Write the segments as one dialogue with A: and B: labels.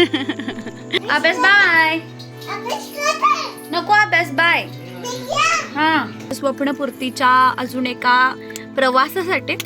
A: अभ्यास बाय नको अभ्यास बाय हा स्वप्नपूर्तीच्या अजून एका प्रवासासाठी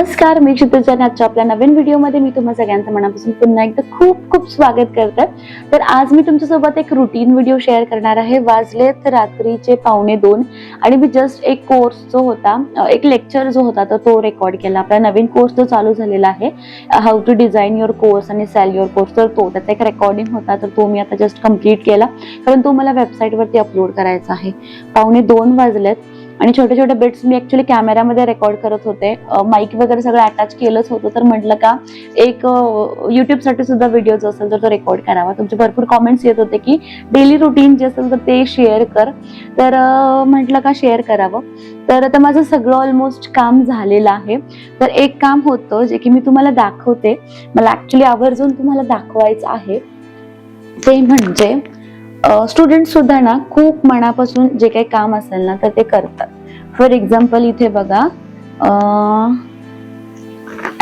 B: नमस्कार मी चित्रजन आजच्या आपल्या नवीन व्हिडिओमध्ये मी तुम्हा सगळ्यांचं मनापासून पुन्हा एकदा खूप खूप स्वागत करते. तर आज मी तुमच्यासोबत एक रुटीन व्हिडिओ शेअर करणार आहे. वाजलेत रात्रीचे पावणे दोन आणि मी जस्ट एक कोर्स जो होता एक लेक्चर जो होता तर तो रेकॉर्ड केला. आपला नवीन कोर्स जो चालू झालेला आहे how to design your course आणि सेल युअर कोर्स तर तो त्याचा एक रेकॉर्डिंग होता तर तो मी आता जस्ट कंप्लीट केला. कारण तो मला वेबसाईटवरती अपलोड करायचा आहे. पावणे दोन वाजलेत. आणि छोटे छोटे बिट्स मी ऍक्च्युली कॅमेऱ्यामध्ये रेकॉर्ड करत होते. माईक वगैरे सगळं अटॅच केलंच होतं. तर म्हटलं का एक युट्यूबसाठी सुद्धा व्हिडिओ जो असेल तर तो रेकॉर्ड करावा. तुमचे भरपूर कॉमेंट्स येत होते की डेली रुटीन जे असेल तर ते शेअर कर. तर म्हटलं का शेअर करावं. तर आता माझं सगळं ऑलमोस्ट काम झालेलं आहे. तर एक काम होतं जे की मी तुम्हाला दाखवते. मला ऍक्च्युली आवर्जून तुम्हाला दाखवायचं आहे. ते म्हणजे स्टुडंट सुद्धा ना खूप मनापासून जे काही काम असेल ना तर ते करतात. फॉर एक्झाम्पल इथे बघा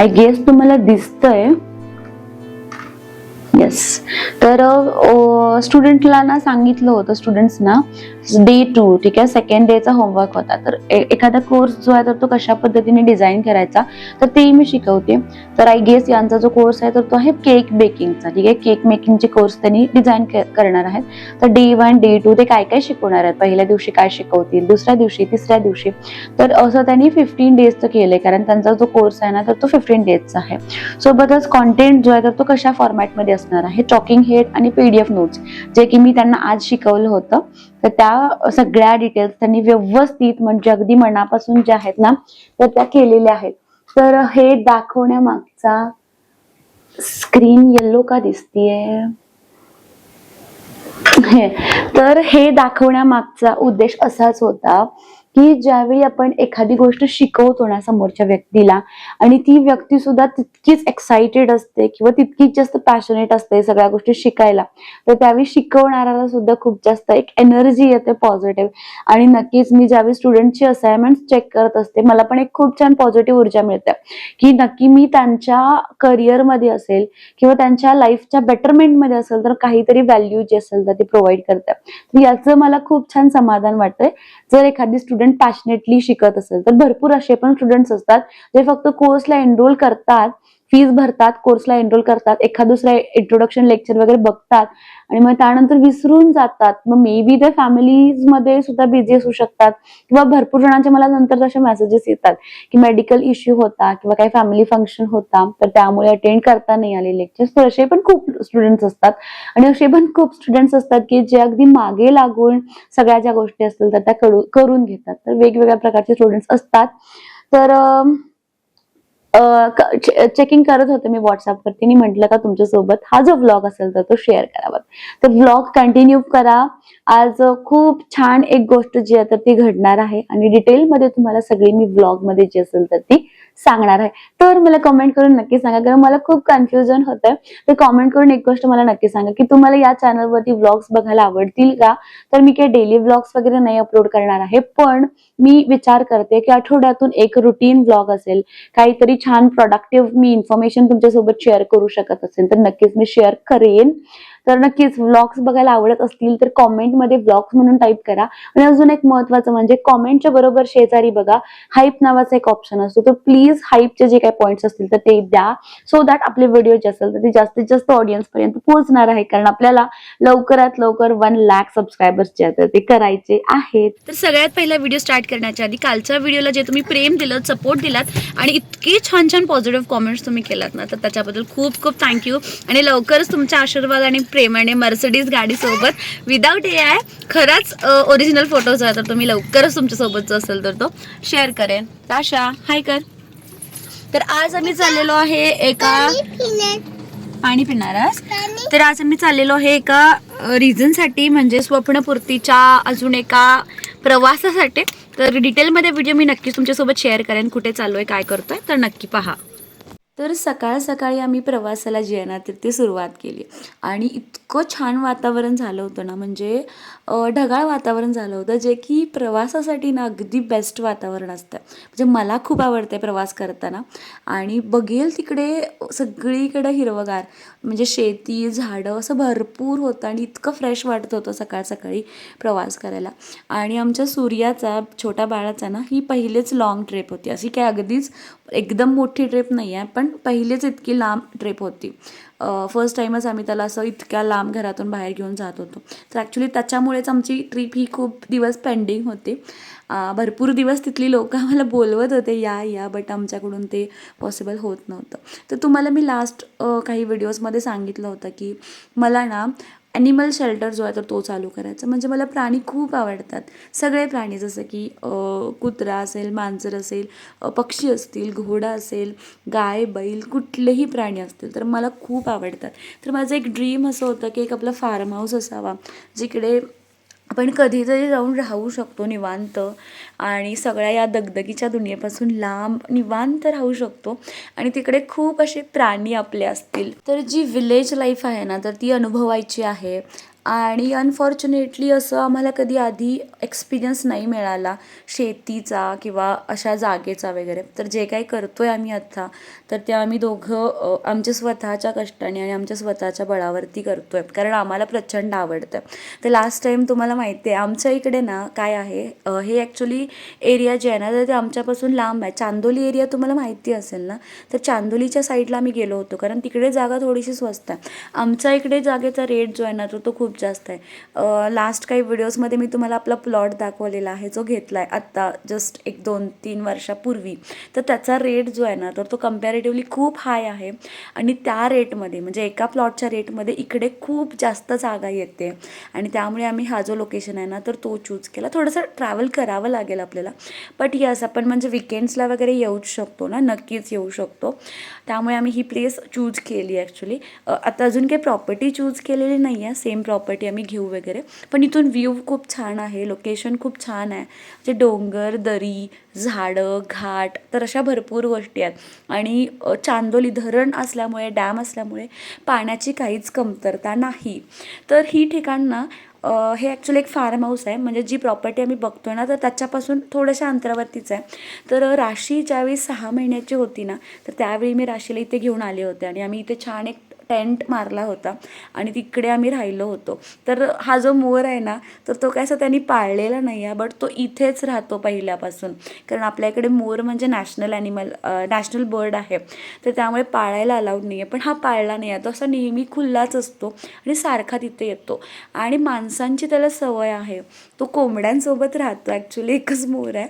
B: आय गेस तुम्हाला दिसतंय येस तर स्टुडंटला ना सांगितलं होतं स्टुडंट्सना डे टू ठीक आहे सेकंड डेचा होमवर्क होता. तर ए- एखादा कोर्स जो आहे तर तो कशा पद्धतीने डिझाईन करायचा तर तेही मी शिकवते. तर आय गेस यांचा जो कोर्स आहे तर तो आहे केक बेकिंगचा ठीक आहे. केक मेकिंगचे कोर्स त्यांनी डिझाईन करणार आहेत. तर डे वन डे टू ते काय काय शिकवणार आहेत? पहिल्या दिवशी काय शिकवतील? दुसऱ्या दिवशी तिसऱ्या दिवशी? तर असं त्यांनी फिफ्टीन डेजचं केलंय कारण त्यांचा जो कोर्स आहे ना तर तो फिफ्टीन डेजचा आहे. सोबतच कॉन्टेंट जो आहे तर तो कशा फॉर्मॅटमध्ये असणार आहे. टॉकिंग हेड आणि पीडीएफ नोट्स जे की मी त्यांना आज शिकवलं होतं. तर त्या सगळ्या डिटेल्स त्यांनी व्यवस्थित म्हणजे अगदी मनापासून ज्या आहेत ना तर त्या केलेल्या आहेत. तर हे दाखवण्यामागचा स्क्रीन येल्लो का दिसतीये? हे तर हे दाखवण्यामागचा उद्देश असाच होता. की ज्यावेळी आपण एखादी गोष्ट शिकवतो ना समोरच्या व्यक्तीला आणि ती व्यक्ती सुद्धा तितकीच एक्साइटेड असते किंवा तितकीच जास्त पॅशनेट असते सगळ्या गोष्टी शिकायला तर त्यावेळी शिकवणाऱ्याला सुद्धा खूप जास्त एक एनर्जी येते पॉझिटिव्ह आणि नक्कीच मी ज्यावेळी स्टुडंटची असाइनमेंट चेक करत असते मला पण एक खूप छान पॉझिटिव्ह ऊर्जा मिळते. की नक्की मी त्यांच्या करिअरमध्ये असेल किंवा त्यांच्या लाईफच्या बेटरमेंटमध्ये असेल तर काहीतरी व्हॅल्यू जी असेल तर ती प्रोव्हाइड करते. तर याचं मला खूप छान समाधान वाटतंय. जर एखादी स्टुडंट पॅशनेटली शिकत असेल तर भरपूर असे पण स्टुडंट्स असतात जे फक्त कोर्सला एनरोल करतात फीज भरतात कोर्सला एनरोल करतात एखाद दुसरा इंट्रोडक्शन लेक्चर वगैरे बघतात. आणि मग त्यानंतर विसरून जातात. मग मे बी ते फॅमिलीजमध्ये सुद्धा बिझी असू शकतात. किंवा भरपूर जणांचे मला नंतर तसे मेसेजेस येतात की मेडिकल इश्यू होता किंवा काही फॅमिली फंक्शन होता. तर त्यामुळे अटेंड करता नाही आले लेक्चर्स तर असे पण खूप स्टुडंट्स असतात. आणि असे पण खूप स्टुडंट्स असतात की जे अगदी मागे लागून सगळ्या ज्या गोष्टी असतील तर त्या करून घेतात. तर वेगवेगळ्या प्रकारचे स्टुडंट्स असतात. तर चेकिंग करत होते मी व्हॉट्सअपवरती मी म्हटलं का तुमच्यासोबत हा जो व्लॉग असेल तर तो शेअर करावा. तर व्लॉग कंटिन्यू करा. आज खूप छान एक गोष्ट जी आहे तर ती घडणार आहे. आणि डिटेलमध्ये तुम्हाला सगळी मी व्लॉगमध्ये जी असेल तर ती सांगणार आहे. तर मला कमेंट करून नक्की सांगा कारण मला खूप कन्फ्युजन होतंय. तर कमेंट करून एक गोष्ट मला नक्की सांगा की तुम्हाला या चॅनलवरती व्लॉग्स बघायला आवडतील का? तर मी काही डेली व्लॉग्स वगैरे नाही अपलोड करणार आहे पण मी विचार करते की आठवड्यातून एक रुटीन व्लॉग असेल काहीतरी छान प्रोडक्टिव्ह मी इन्फॉर्मेशन तुमच्यासोबत शेअर करू शकत असेल तर नक्कीच मी शेअर करेन. तर नक्कीच व्लॉग्स बघायला आवडत असतील तर कॉमेंटमध्ये व्लॉग्स म्हणून टाईप करा. आणि अजून एक महत्वाचं म्हणजे कॉमेंटच्या बरोबर शेजारी बघा हाईप नावाचा एक ऑप्शन असतो. तर प्लीज हाईपचे जे काही पॉईंट्स असतील तर ते द्या सो दॅट आपले व्हिडिओ जे असेल तर ते जास्तीत जास्त ऑडियन्स पर्यंत पोहोचणार आहे. कारण आपल्याला लवकरात लवकर वन लॅक सबस्क्रायबर्स जे आहेत ते करायचे आहेत.
A: तर सगळ्यात पहिला व्हिडिओ स्टार्ट करण्याच्या आधी कालच्या व्हिडिओला जे तुम्ही प्रेम दिलं सपोर्ट दिलात आणि इतके छान छान पॉझिटिव्ह कॉमेंट्स तुम्ही केलात ना तर त्याच्याबद्दल खूप खूप थँक्यू आणि लवकरच तुमच्या आशीर्वाद आणि प्रेमाने मर्सिडीज गाडीसोबत विदाऊट ए आय खरंच ओरिजिनल फोटो जो आहे. तर तुम्ही लवकरच तुमच्यासोबत जो असेल तर तो शेअर करेन. ताशा हाय कर. तर आज आम्ही चाललेलो आहे एका पाणी पिणारस. तर आज आम्ही चाललेलो आहे एका रिझनसाठी म्हणजे स्वप्नपूर्तीच्या अजून एका प्रवासासाठी. तर डिटेलमध्ये व्हिडिओ मी नक्कीच तुमच्यासोबत शेअर करेन कुठे चालू आहे काय करतोय तर नक्की पहा.
B: तर सकाळ सकाळी आम्ही प्रवासाला जयनातीर्थी सुरुवात केली. आणि इतकं छान वातावरण झालं होतं ना म्हणजे ढगाळ वातावरण झालं होतं जे की प्रवासासाठी ना अगदी बेस्ट वातावरण असतं. म्हणजे मला खूप आवडतं प्रवास करताना. आणि बघेल तिकडे सगळीकडे हिरवगार म्हणजे शेती झाडं असं भरपूर होतं आणि इतकं फ्रेश वाटत होतं सकाळ सकाळी प्रवास करायला. आणि आमच्या सूर्याचा छोट्या बाळाचा ना ही पहिलीच लाँग ट्रिप होती. अशी काय अगदीच एकदम मोठी ट्रिप नाही आहे पण पहिलीच इतकी लांब ट्रिप होती. फर्स्ट टाईमच आम्ही त्याला असं इतक्या लांब घरातून बाहेर घेऊन जात होतो. तर ॲक्च्युली त्याच्यामुळेच आमची ट्रिप ही खूप दिवस पेंडिंग होती. भरपूर दिवस तिथली लोक आम्हाला बोलवत होते या या बट आमच्याकडून ते पॉसिबल होत नव्हतं. तर तुम्हाला मी लास्ट काही व्हिडिओजमध्ये सांगितलं होतं की मला ना ॲनिमल शेल्टर जो आहे तर तो चालू करायचा. म्हणजे मला प्राणी खूप आवडतात. सगळे प्राणी जसं की कुत्रा असेल मांजर असेल पक्षी असतील घोडा असेल गाय बैल कुठलेही प्राणी असतील तर मला खूप आवडतात. तर माझं एक ड्रीम असं होतं की एक आपलं फार्म हाऊस असावा जिकडे आपण कधीतरी जाऊन राहू शकतो निवांत. आणि सगळ्या या दगदगीच्या दुनियेपासून लांब निवांत राहू शकतो. आणि तिकडे खूप असे प्राणी आपले असतील. तर जी विलेज लाईफ आहे ना तर ती अनुभवायची आहे. आणि अनफॉर्च्युनेटली असं आम्हाला कधी आधी एक्सपिरियन्स नाही मिळाला. शेतीचा किंवा अशा जागेचा वगैरे. तर जे काही करतो आहे आम्ही आत्ता तर ते आम्ही दोघं आमच्या स्वतःच्या कष्टाने आणि आमच्या स्वतःच्या बळावरती करतो आहे कारण आम्हाला प्रचंड आवडतं. तर लास्ट टाईम तुम्हाला माहिती आहे आमच्या इकडे ना काय आहे हे ॲक्च्युली एरिया जे आहे ना तर ते आमच्यापासून लांब आहे. चांदोली एरिया तुम्हाला माहिती असेल ना तर चांदोलीच्या साईडला आम्ही गेलो होतो. कारण तिकडे जागा थोडीशी स्वस्त आहे. आमच्या इकडे जागेचा रेट जो आहे ना तो तो खूप खूप जास्त आहे. लास्ट काही व्हिडिओजमध्ये मी तुम्हाला आपला प्लॉट दाखवलेला आहे जो घेतला आहे आत्ता जस्ट एक दोन तीन वर्षापूर्वी. तर त्याचा रेट जो आहे ना तर तो कम्पॅरेटिव्हली खूप हाय आहे. आणि त्या रेटमध्ये म्हणजे एका प्लॉटच्या रेटमध्ये इकडे खूप जास्त जागा येते. आणि त्यामुळे आम्ही हा जो लोकेशन आहे ना तर तो चूज केला. थोडंसं ट्रॅव्हल करावं लागेल आपल्याला. बट यस आपण म्हणजे विकेंड्सला वगैरे येऊच शकतो ना नक्कीच येऊ शकतो. त्यामुळे आम्ही ही प्लेस चूज केली ॲक्च्युली आता अजून काही प्रॉपर्टी चूज केलेली नाही आहे. सेम प्रॉपर्टी आम्ही घेऊ वगैरे. पण इथून व्ह्यू खूप छान आहे. लोकेशन खूप छान आहे. म्हणजे डोंगर दरी झाडं घाट तर अशा भरपूर गोष्टी आहेत. आणि चांदोली धरण असल्यामुळे डॅम असल्यामुळे पाण्याची काहीच कमतरता नाही. तर ही ठिकाण ना हे ॲक्च्युली एक फार्म हाऊस आहे. म्हणजे जी प्रॉपर्टी आम्ही बघतो ना तर त्याच्यापासून थोड्याशा अंतरावरतीच आहे. तर राशी ज्यावेळी सहा महिन्याची होती ना तर त्यावेळी मी राशीला इथे घेऊन आले होते. आणि आम्ही इथे छान एक टेंट मारला होता आणि तिकडे आम्ही राहिलो होतो. तर हा जो मोर आहे ना तर तो काय असं त्यांनी पाळलेला नाही आहे बट तो इथेच राहतो पहिल्यापासून. कारण आपल्या इकडे मोर म्हणजे नॅशनल ॲनिमल नॅशनल बर्ड आहे. तर त्यामुळे पाळायला अलाउड नाही आहे पण हा पाळला नाही आहे. तो असा नेहमी खुल्लाच असतो आणि सारखा तिथे येतो. आणि माणसांची त्याला सवय आहे. तो कोंबड्यांसोबत राहतो ॲक्च्युली एकच मोर आहे.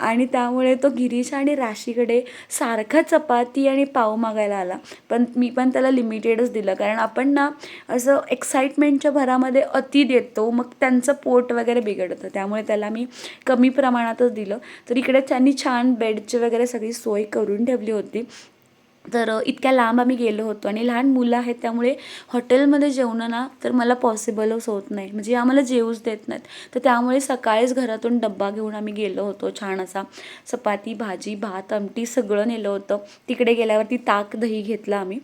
B: आणि त्यामुळे तो गिरीश आणि राशीकडे सारखा चपाती आणि पाव मागायला आला. पण मी पण त्याला लिमिटेड लिमिटेडच दिलं. कारण आपण ना असं एक्साइटमेंटच्या भरामध्ये अति देतो मग त्यांचं पोट वगैरे बिघडतं. त्यामुळे त्याला मी कमी प्रमाणातच दिलं. तर इकडे त्यांनी छान बेडची वगैरे सगळी सोय करून ठेवली होती. तर इतक्या लांब आम्ही गेलो होतो आणि लहान मुलं आहेत त्यामुळे हॉटेलमध्ये जेवणं ना तर मला पॉसिबलच होत नाही. म्हणजे आम्हाला जेवूच देत नाहीत. तर त्यामुळे सकाळीच घरातून डब्बा घेऊन आम्ही गेलो होतो. छान असा चपाती भाजी भात आमटी सगळं नेलं होतं. तिकडे गेल्यावरती ताक दही घेतलं आम्ही.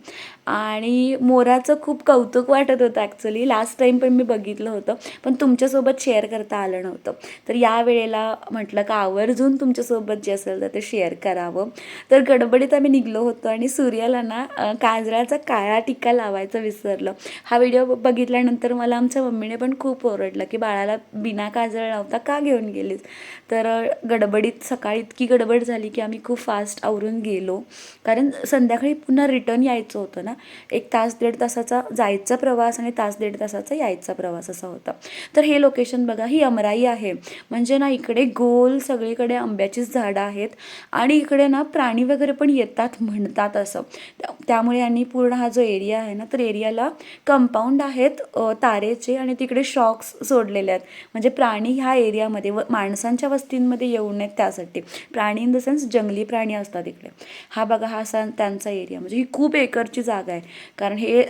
B: आणि मोराचं खूप कौतुक वाटत होतं ॲक्च्युली लास्ट टाईम पण मी बघितलं होतं. पण तुमच्यासोबत शेअर करता आलं नव्हतं. तर या वेळेला म्हटलं का आवर्जून तुमच्यासोबत जे असेल तर ते शेअर करावं. तर गडबडीत आम्ही निघलो होतो आणि सूर्याला ना काजळाचा काळा टिक्का लावायचं विसरलं. हा व्हिडिओ बघितल्यानंतर मला आमच्या मम्मीने पण खूप ओरडलं की बाळाला बिना काजळ लावता का घेऊन गेलीस? तर गडबडीत सकाळी इतकी गडबड झाली की आम्ही खूप फास्ट आवरून गेलो. कारण संध्याकाळी पुन्हा रिटर्न यायचं होतं ना. एक तास दीड तासाचा जायचा प्रवास आणि तास दीड तासाचा यायचा प्रवास असा होता. तर हे लोकेशन बघा ही अमराई आहे. म्हणजे ना इकडे गोल सगळीकडे आंब्याचीच झाडं आहेत. आणि इकडे ना प्राणी वगैरे पण येतात म्हणतात असं. त्यामुळे यांनी पूर्ण हा जो एरिया आहे ना तर एरियाला कंपाऊंड आहेत तारेचे आणि तिकडे शॉक्स सोडलेले आहेत. म्हणजे प्राणी ह्या एरियामध्ये व माणसांच्या वस्तींमध्ये येऊ नयेत त्यासाठी. प्राणी इन द सेन्स जंगली प्राणी असतात इकडे हा बघा हा असा त्यांचा एरिया म्हणजे ही खूप एकरची जागा आहे. कारण हे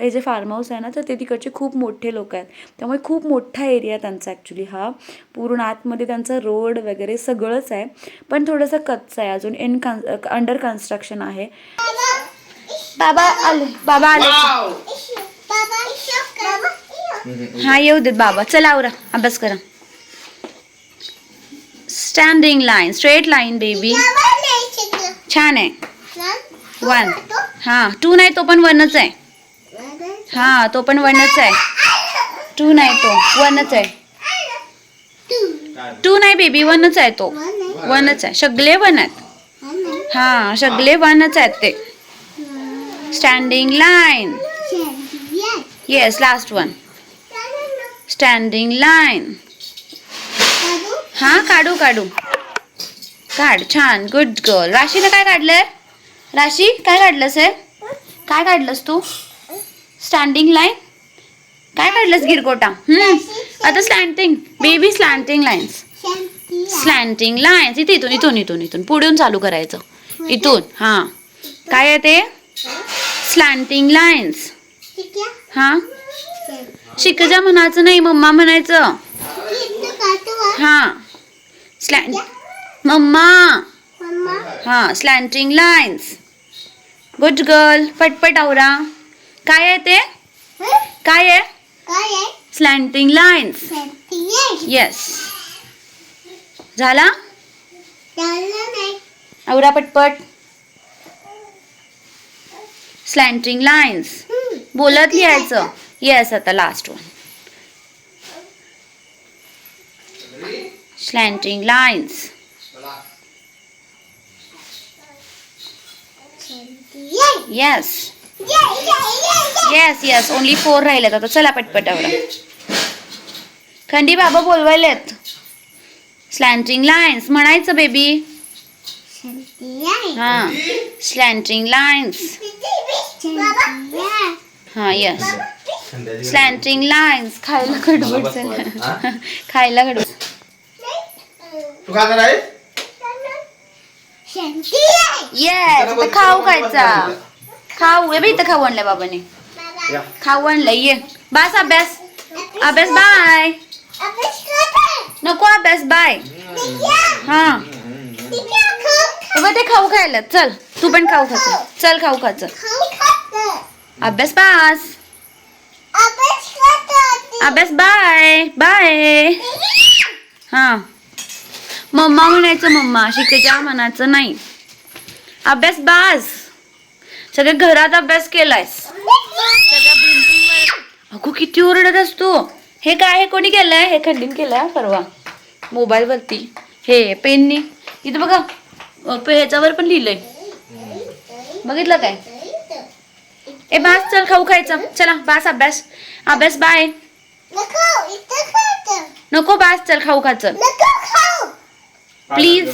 B: हे जे फार्म हाऊस आहे ना तर ते तिकडचे खूप मोठे लोक आहेत. त्यामुळे खूप मोठा एरिया त्यांचा ॲक्च्युली हा. पूर्ण आतमध्ये त्यांचा रोड वगैरे सगळंच आहे. पण थोडंसं कच्चं आहे. अजून इन कन अंडर कन्स्ट्रक्शन आहे.
A: बाबा आले. बाबा आले. हा येऊ देत बाबा. चला आवरा. अभ्यास करा. Standing line straight line baby छान आहे. वन हा टू नाही तो पण वनच आहे. हा तो पण वनच आहे. टू नाही तो. वनच आहे. टू नाही बेबी वनच आहे तो. वनच आहे. सगळे वन आहेत. हा सगळे वनच आहेत ते. Standing line yes last one standing line हा काढू काढू. काढ छान गुड गर्ल राशीनं काय काढलंय? राशी काय काढलंस आहे काय काढलंस तू? स्टँडिंग लाईन काय काढलंस गिरकोटा हम्म आता slanting baby slanting lines slanting lines इथे इथून इथून इथून इथून. पुढून चालू करायचं. इथून. हा. काय आहे ते? स्लँटिंग लाईन्स हा? शिकजा म्हणायचं नाही मम्मा म्हणायचं. हा. स्लँट मम्मा. हा स्लँटिंग लाईन्स गुड गर्ल पटपट आवरा. काय आहे ते? काय आहे? स्लँटिंग लाईन्स येस झाला? आवरा पटपट. स्लँटिंग लाईन्स बोलत लिहायचं. येस आता last one slanting lines yes yes yes only four राहिलेत. आता चला पटपट आवरा. खंडी बाबा बोलवायलेत. स्लँटिंग लाईन्स म्हणायचं बेबी हा स्लँटिंग लाईन्स हा येस स्लँटिंग लाईन्स खायला गडबड झालं. खायला गडबड
C: तू खाणार आहे
A: येस आता खाऊ खायचा. खाऊ. ये बाई इथं खाऊ आणलंय बाबाने. खाऊ आणलंय. ये. बस अभ्यास. अभ्यास बाय. नको अभ्यास बाय. हा. बघ ते खाऊ खायला. चल तू पण खाऊ खाच चल खाऊ खाच अभ्यास बास अभ्यास बाय. बाय. हा. मम्मा म्हणायचं मम्मा. शिकजा म्हणायचं नाही. अभ्यास बास सगळ्या घरात अभ्यास केलायस. अगो किती ओरडत असतो हे काय हे कोणी केलंय? हे खंडीन केलंय परवा. मोबाईल वरती हे पेननी. इथं बघा. ह्याच्यावर पण लिहिलंय. बघितलं काय? ए बास चल खाऊ खायचं. चला बास अभ्यास. अभ्यास बाय. नको बास चल खाऊ खायचं. प्लीज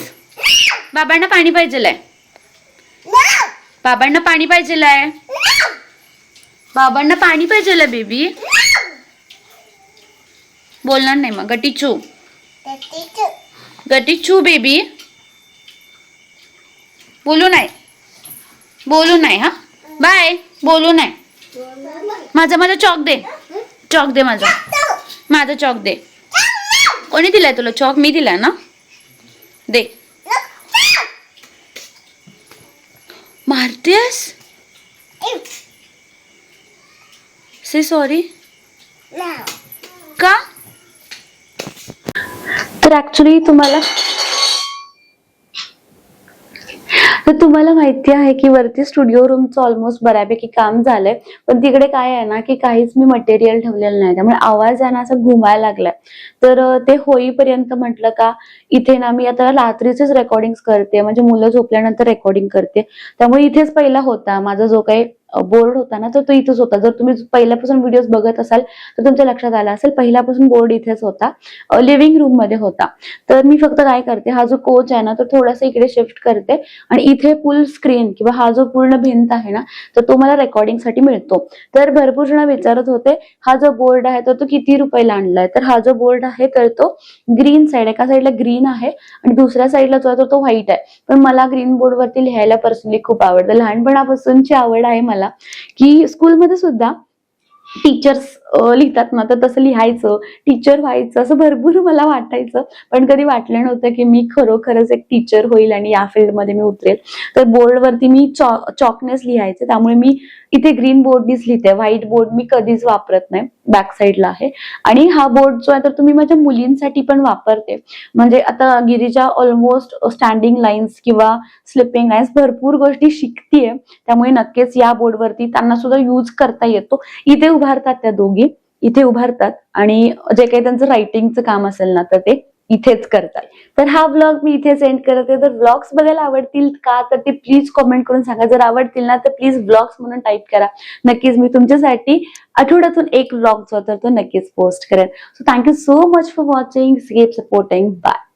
A: बाबांना पाणी पाहिजेलंय. बाबांना पाणी पाहिजेलंय. बाबांना पाणी पाहिजेलंय बेबी. बोलणार नाही मग. गटीचू गटीचू बेबी. बोलू नाही. बोलू नाही हा? बाय बोलू नाही. माझा माझा चॉक दे. चॉक दे माझा. माझा चॉक दे. कोणी दिलाय तुला चॉक? मी दिलाय ना? दे. मारतेस? से सॉरी का?
B: तर ऍक्च्युली तुम्हाला तर तुम्हाला माहिती आहे की वरती स्टुडिओ रूमचं ऑलमोस्ट बऱ्यापैकी काम झालंय. पण तिकडे काय आहे ना की काहीच मी मटेरियल ठेवलेलं नाही. त्यामुळे आवाज आहे ना असा घुमायला लागलाय. तर ते होईपर्यंत म्हटलं का इथे ना मी आता रात्रीचेच रेकॉर्डिंग करते. म्हणजे मुलं झोपल्यानंतर रेकॉर्डिंग करते. त्यामुळे इथेच पहिला होता. माझा जो काही बोर्ड होता ना तर तो इथेच होता. जर तुम्ही पहिल्यापासून व्हिडिओ बघत असाल तर तुमच्या लक्षात आला असेल पहिल्यापासून बोर्ड इथेच होता. लिव्हिंग रूममध्ये होता. तर मी फक्त काय करते हा जो कोच आहे ना तो थोडासा इकडे शिफ्ट करते आणि इथे फुल स्क्रीन किंवा हा जो पूर्ण भिंत आहे ना तर तो मला रेकॉर्डिंगसाठी मिळतो. तर भरपूर जण विचारत होते हा जो बोर्ड आहे तर तो किती रुपयाला आणलाय? तर हा जो बोर्ड आहे तर तो ग्रीन साइड एका साईडला ग्रीन आहे आणि दुसऱ्या साईडला जो आहे तो तो व्हाईट आहे. पण मला ग्रीन बोर्ड वरती लिहायला पर्सनली खूप आवडतं. लहानपणापासूनची आवड आहे मला. की स्कूलमध्ये सुद्धा टीचर्स लिहितात ना तर तसं लिहायचं टीचर व्हायचं असं भरपूर मला वाटायचं. पण कधी वाटलं नव्हतं की मी खरोखरच एक टीचर होईल आणि या फील्डमध्ये मी उतरेल. तर बोर्डवरती मी चॉ चॉकनेस लिहायचे. त्यामुळे मी इथे ग्रीन बोर्डनीच लिहिते व्हाईट बोर्ड मी कधीच वापरत नाही. बॅक साईडला आहे. आणि हा बोर्ड जो आहे तर तुम्ही माझ्या मुलींसाठी पण वापरते. म्हणजे आता गिरीजा ऑलमोस्ट स्टँडिंग लाईन्स किंवा स्लिपिंग लाईन्स भरपूर गोष्टी शिकतीये. त्यामुळे नक्कीच या बोर्डवरती त्यांना सुद्धा यूज करता येतो. इथे उभारतात त्या दोघी. इथे उभारतात. आणि जे काही त्यांचं रायटिंगचं काम असेल ना तर ते इथेच करतात. तर हा ब्लॉग मी इथे सेंड करते. तर ब्लॉग्स बघायला आवडतील का तर ते प्लीज कॉमेंट करून सांगा. जर आवडतील ना तर प्लीज ब्लॉग्स म्हणून टाईप करा. नक्कीच मी तुमच्यासाठी आठवड्यातून एक ब्लॉग जो तर तो नक्कीच पोस्ट करेन. So thank you so much for watching supporting bye